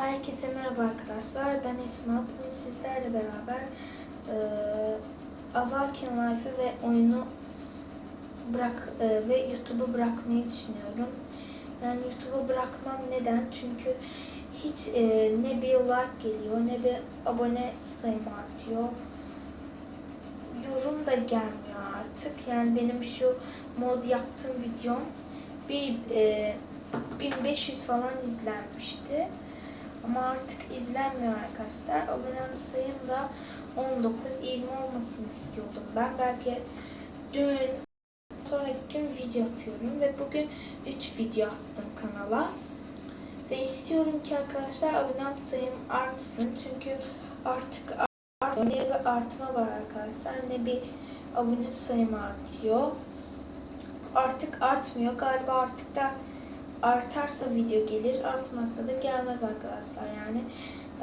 Herkese merhaba arkadaşlar. Ben Esma. Bugün sizlerle beraber eee Avakin Life'ı ve oyunu bırak eee, ve YouTube'u bırakmayı düşünüyorum. Yani YouTube'u bırakmam neden? Çünkü hiç eee, ne bir like geliyor ne bir abone sayım artıyor. Yorum da gelmiyor artık. Yani benim şu mod yaptığım videom bir eee 1500 falan izlenmişti. Ama artık izlenmiyor arkadaşlar. Abone sayım da 19-20 olmasını istiyordum ben. Belki dün sonraki gün video atıyorum ve bugün 3 video attım kanala. Ve istiyorum ki arkadaşlar abone sayım artsın. Çünkü artık artıyor. Ne bir artma var arkadaşlar ne bir abone sayım artıyor. Artık artmıyor. Galiba artık da artarsa video gelir, artmazsa da gelmez arkadaşlar yani.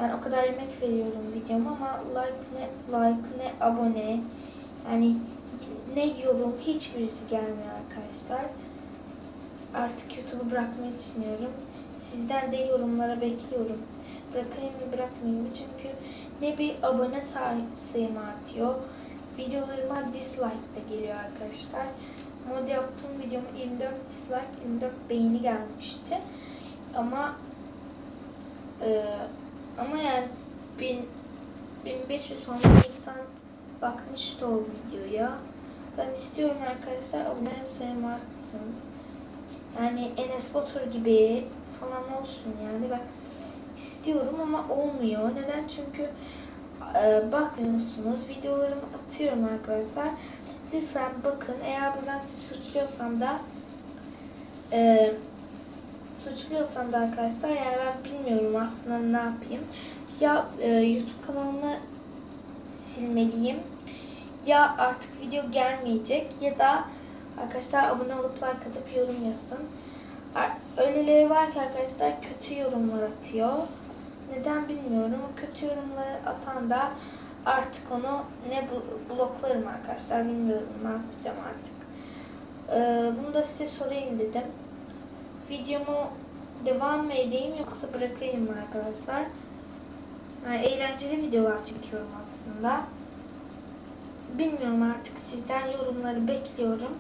Ben o kadar emek veriyorum videoma ama like ne like ne abone yani ne yorum hiçbirisi gelmiyor arkadaşlar. Artık YouTube'u bırakmayı düşünüyorum. Sizden de yorumlara bekliyorum. Bırakayım mı bırakmayayım mı? Çünkü ne bir abone say- sayım artıyor. Videolarıma dislike de geliyor arkadaşlar mod yaptığım videoma 24 dislike, 24 beğeni gelmişti. Ama e, ama yani 1000 1500 falan insan bakmıştı o videoya. Ben istiyorum arkadaşlar abone sayım artsın. Yani Enes Batur gibi falan olsun yani ben istiyorum ama olmuyor. Neden? Çünkü e, bakmıyorsunuz. Videolarımı atıyorum arkadaşlar. Lütfen bakın. Eğer buradan sizi suçluyorsam da e, suçluyorsam da arkadaşlar yani ben bilmiyorum aslında ne yapayım. Ya e, YouTube kanalımı silmeliyim ya artık video gelmeyecek ya da arkadaşlar abone olup like atıp yorum yapın. Ar- Öyleleri var ki arkadaşlar kötü yorumlar atıyor. Neden bilmiyorum. Kötü yorumları atan da artık onu ne bl- bloklarım arkadaşlar bilmiyorum ne yapacağım artık. Ee, bunu da size sorayım dedim. Videomu devam mı edeyim yoksa bırakayım mı arkadaşlar? Yani eğlenceli videolar çekiyorum aslında. Bilmiyorum artık sizden yorumları bekliyorum.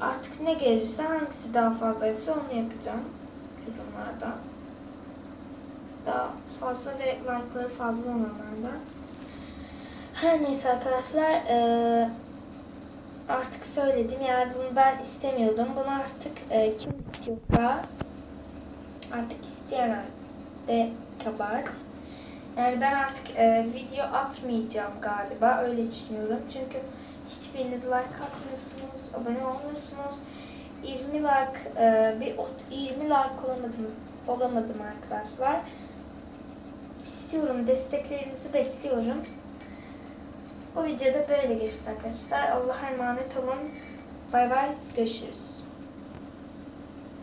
Artık ne gelirse hangisi daha fazlaysa onu yapacağım yorumlarda. Daha fazla ve like'ları fazla olanlardan. Her neyse arkadaşlar eee, artık söyledim yani bunu ben istemiyordum. Bunu artık eee, kim istiyorsa artık isteyen de kabahat. Yani ben artık eee, video atmayacağım galiba öyle düşünüyorum. Çünkü hiçbiriniz like atmıyorsunuz, abone olmuyorsunuz. 20 like eee, bir ot- 20 like olamadım olamadım arkadaşlar. İstiyorum desteklerinizi bekliyorum. Bu videoda böyle geçti arkadaşlar. Allah'a emanet olun. Bay bay. Görüşürüz.